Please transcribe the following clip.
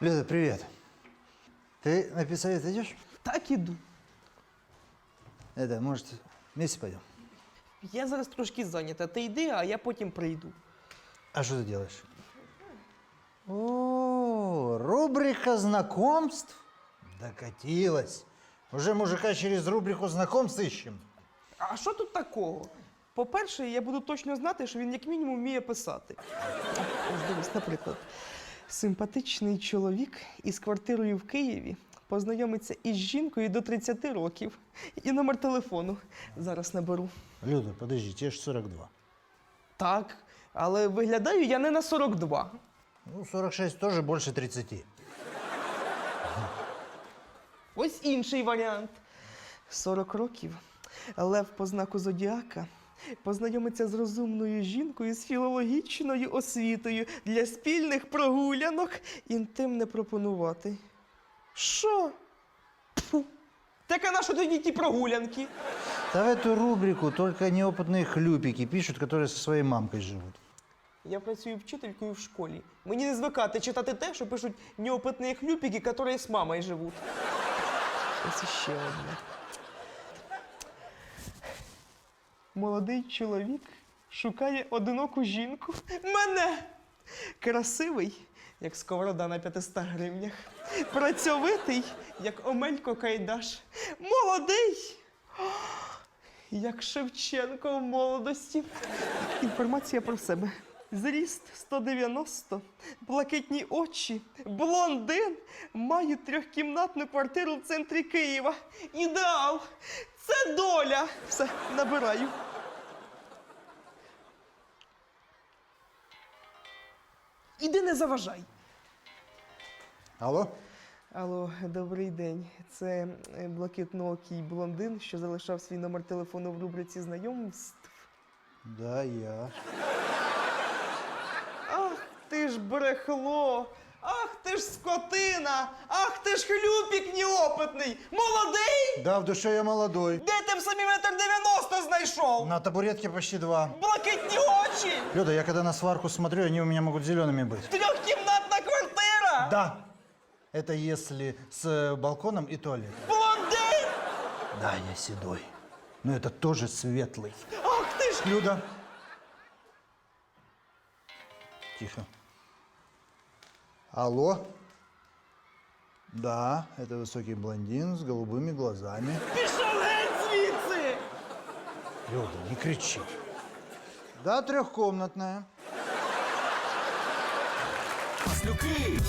Люда, привет. Ты на педсовет идешь? Так іду. Это, может, вместе пойдем? Я зараз трошки зайнята. Ти йди, а я потім прийду. А что ты делаешь? О, рубрика знакомств докатилась. Уже мужика через рубрику знакомств ищем. А що тут такого? По-перше, я буду точно знати, що він як мінімум вміє писати. Ось дивись, наприклад, симпатичний чоловік із квартирою в Києві познайомиться із жінкою до 30 років. І номер телефону зараз наберу. Люда, подожди, тебе ж 42. Так, але виглядаю я не на 42. Ну, 46 тоже больше 30. Ось інший варіант. 40 років. Лев по знаку Зодіака познайомиться з розумною жінкою з філологічною освітою для спільних прогулянок інтимне пропонувати. Що? Тьфу. Так а на що тоді ті прогулянки? Да в эту рубрику только неопытные хлюпики пишут, которые со своей мамкой живут. Я працюю вчителькою в школі. Мені не звикати читати те, що пишуть неопитні хлюпики, які з мамою живуть. Ось іще одне. Молодий чоловік шукає одиноку жінку. Мене! Красивий, як сковорода на 500 гривнях. Працьовитий, як Омелько Кайдаш. Молодий! Як Шевченко в молодості. Інформація про себе. Зріст 190, блакитні очі, блондин, маю трьохкімнатну квартиру в центрі Києва. Ідеал! Це доля! Все, набираю. Іди не заважай. Алло? Алло, добрий день. Це е, блакитноокий блондин, що залишав свій номер телефону в рубриці знайомств. Да, я. Ах ти ж брехло! Ах ти ж скотина! Ах ти ж хлюпік неопитний! Молодий! Да, в душе я молодой. Де ти в самі метр дев'яносто знайшов? На табуретке почти два. Блакитні очі! Люда, я когда на сварку смотрю, они у меня могут зелеными быть. Трьохкімнатна квартира! Да. Это если с э, балконом и туалетом. Блондин! Да, я седой. Но это тоже светлый. Ах ти ж! Люда. Тихо. Алло? Да, это высокий блондин с голубыми глазами. Пішов геть звідси! Люда, не кричи. Да, трехкомнатная. Маслюки,